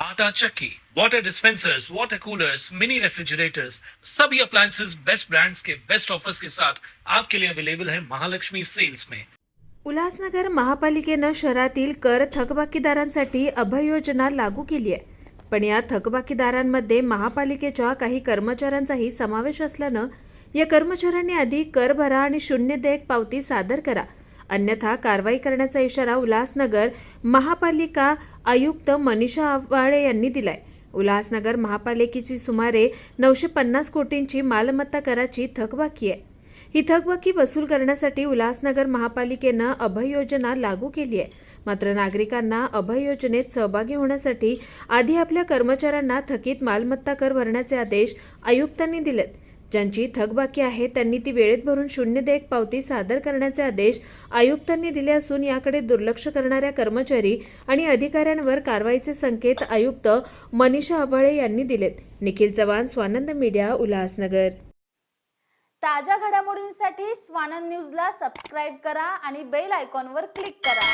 आटा चक्की, water dispensers water coolers mini refrigerators सभी appliances best brands के बेस्ट ऑफर्स के साथ आपके लिए अवेलेबल है महालक्ष्मी सेल्स में। उल्हासनगर महापालिकेनं शहरातील कर थकबाकीदारांसाठी अभय योजना लागू केली आहे. पण या थकबाकीदारांमध्ये महापालिकेच्या काही कर्मचाऱ्यांचाही समावेश असल्यानं या कर्मचाऱ्यांनी आधी कर भरा आणि शून्य देयक पावती सादर करा. अन्यथा कारवाई करण्याचा इशारा उल्हासनगर महापालिका आयुक्त मनीषा आवाळे यांनी दिलाय. उल्हासनगर महापालिकेची सुमारे नऊशे पन्नास कोटींची मालमत्ता कराची थकबाकी आहे. ही थकबाकी वसूल करण्यासाठी उल्हासनगर महापालिकेनं अभय योजना लागू केली आहे. मात्र नागरिकांना अभय योजनेत सहभागी होण्यासाठी आधी आपल्या कर्मचाऱ्यांना थकीत मालमत्ता कर भरण्याचे आदेश आयुक्तांनी दिलेत. ज्यांची थकबाकी आहे त्यांनी ती वेळेत भरून शून्य देयक पावती सादर करण्याचे आदेश आयुक्तांनी दिले असून याकडे दुर्लक्ष करणाऱ्या कर्मचारी आणि अधिकाऱ्यांवर कारवाईचे संकेत आयुक्त मनीषा आभाळे यांनी दिलेत. निखिल चव्हाण स्वानंद मीडिया उल्हासनगर. ताज्या घडामोडींसाठी स्वानंद न्यूजला सबस्क्राईब करा आणि बेल आयकॉनवर क्लिक करा.